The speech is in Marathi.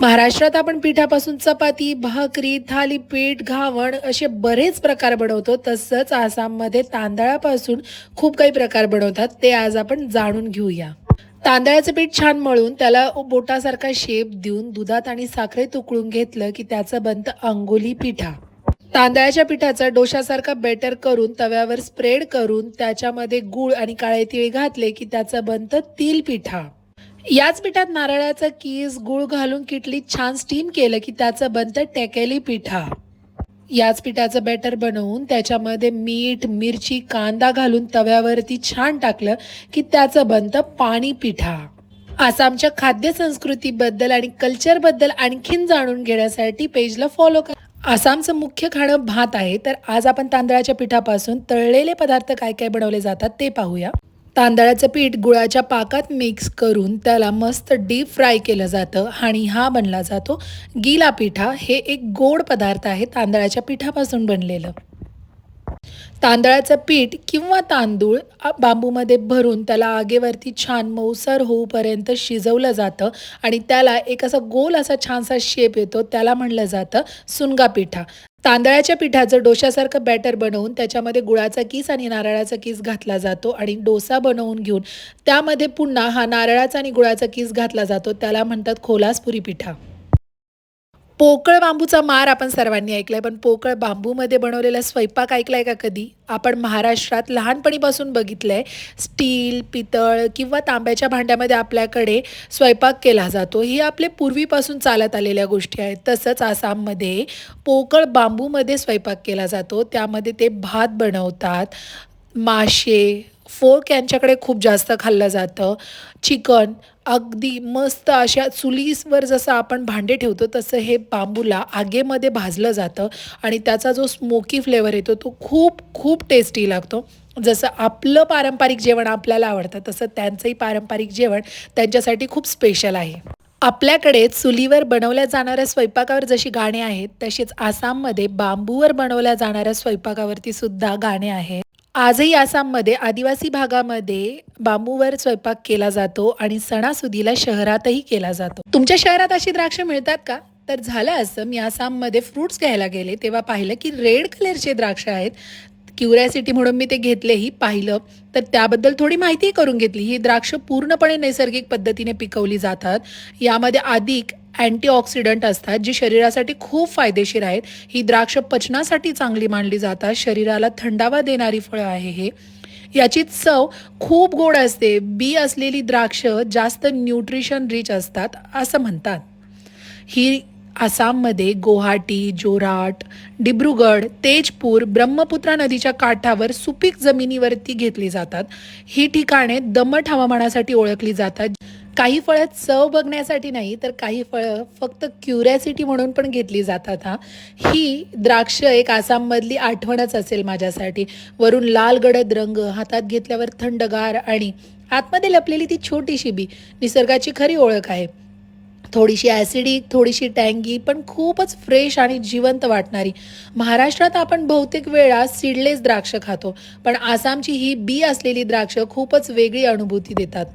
महाराष्ट्रात आपण पिठापासून चपाती भाकरी थालीपीठ घावण असे बरेच प्रकार बनवतो. तसंच आसाममध्ये तांदळापासून खूप काही प्रकार बनवतात. ते आज आपण जाणून घेऊया. तांदळाचं पीठ छान मळून त्याला बोटासारखा शेप देऊन दुधात आणि साखरेत उकळून घेतलं की त्याचं बनतं अंगोली पिठा. तांदळाच्या पिठाचा डोशासारखा बेटर करून तव्यावर स्प्रेड करून त्याच्यामध्ये गूळ आणि काळे तिळ घातले की त्याचं बनतं तिल पिठा. याच पिठात नारळाचा कीस गुळ घालून किटलीत छान स्टीम केलं की त्याचं बनतं टेकेली पिठा. याच पिठाचं बॅटर बनवून त्याच्यामध्ये मीठ मिरची कांदा घालून तव्यावरती छान टाकलं की त्याचं बनतं पाणी पिठा. आसामच्या खाद्य संस्कृतीबद्दल आणि कल्चरबद्दल आणखीन जाणून घेण्यासाठी पेजला फॉलो करा. आसामचं मुख्य खाणं भात आहे तर आज आपण तांदळाच्या पिठापासून तळलेले पदार्थ काय काय बनवले जातात ते पाहूया. तांदळाचं पीठ गुळाच्या पाकात मिक्स करून त्याला मस्त डीप फ्राय केलं जातं आणि हा बनला जातो गिला पिठा. हे एक गोड पदार्थ आहे तांदळाच्या पिठापासून बनलेलं. तांदळाचं पीठ किंवा तांदूळ बांबूमध्ये भरून त्याला आगेवरती छान मऊसर होऊपर्यंत शिजवलं जातं आणि त्याला एक असा गोल असा छानसा शेप येतो त्याला म्हणलं जातं सुनगा पिठा. तांदळाच्या पिठाचं डोशासारखं बॅटर बनवून त्याच्यामध्ये गुळाचा किस आणि नारळाचा किस घातला जातो आणि डोसा बनवून घेऊन त्यामध्ये पुन्हा हा नारळाचा आणि गुळाचा किस घातला जातो. त्याला म्हणतात खोलासपुरी पिठा पोकळ बांबूचा मार आपण सर्वांनी ऐकलाय पण पोकळ बांबूमध्ये बनवलेला स्वयंपाक ऐकलाय का कधी? आपण महाराष्ट्रात लहानपणीपासून बघितलंय स्टील पितळ किंवा तांब्याच्या भांड्यामध्ये आपल्याकडे स्वयंपाक केला जातो. ही आपले पूर्वीपासून चालत आलेल्या गोष्टी आहेत. तसंच आसाममध्ये पोकळ बांबूमध्ये स्वयंपाक केला जातो. त्यामध्ये ते भात बनवतात मासे फोक यांच्याकडे खूप जास्त खाल्लं जातं. चिकन अगदी मस्त अशा चुलीवर जसं आपण भांडे ठेवतो तसं हे बांबूला आगेमध्ये भाजलं जातं आणि त्याचा जो स्मोकी फ्लेवर येतो तो खूप खूप टेस्टी लागतो. जसं आपलं पारंपरिक जेवण आपल्याला आवडतं तसं त्यांचंही पारंपरिक जेवण त्यांच्यासाठी खूप स्पेशल आहे. आपल्याकडे चुलीवर बनवल्या जाणाऱ्या स्वयंपाकावर जशी गाणी आहेत तशीच आसाममध्ये बांबूवर बनवल्या जाणाऱ्या स्वयंपाकावरती सुद्धा गाणे आहेत. आजही आसाममध्ये आदिवासी भागामध्ये बांबूवर स्वयंपाक केला जातो आणि सणासुदीला शहरातही केला जातो. तुमच्या शहरात अशी द्राक्ष मिळतात का? तर झालं असं. मी आसाममध्ये फ्रुट्स घ्यायला गेले तेव्हा पाहिलं की रेड कलरचे द्राक्ष आहेत. क्युरियासिटी म्हणून मी ते घेतलेही पाहिलं. तर त्याबद्दल थोडी माहिती करून घेतली. ही द्राक्ष पूर्णपणे नैसर्गिक पद्धतीने पिकवली जातात. यामध्ये अधिक अँटीऑक्सिडंट असतात जी शरीरासाठी खूप फायदेशीर आहेत. ही द्राक्ष पचनासाठी चांगली मानली जातात. शरीराला थंडावा देणारी फळं आहे हे. याची चव खूप गोड असते. बी असलेली द्राक्ष जास्त न्यूट्रिशन रिच असतात असं म्हणतात. ही आसाममध्ये गुवाहाटी जोराट डिब्रुगड तेजपूर ब्रह्मपुत्रा नदीच्या काठावर सुपीक जमिनीवरती घेतली जातात. ही ठिकाणे दमट हवामानासाठी ओळखली जातात. काही फळं चव बघण्यासाठी नाही तर काही फळं फक्त क्युरॅसिटी म्हणून पण घेतली जातात हा. ही द्राक्ष एक आसाममधली आठवणच असेल माझ्यासाठी. वरून लाल गडद रंग हातात घेतल्यावर थंडगार आणि आतमध्ये लपलेली ती छोटीशी बी निसर्गाची खरी ओळख आहे. थोडीशी ॲसिडिक थोडीशी टँगी पण खूपच फ्रेश आणि जिवंत वाटणारी. महाराष्ट्रात आपण बहुतेक वेळा सीडलेस द्राक्ष खातो पण आसामची ही बी असलेली द्राक्ष खूपच वेगळी अनुभूती देतात.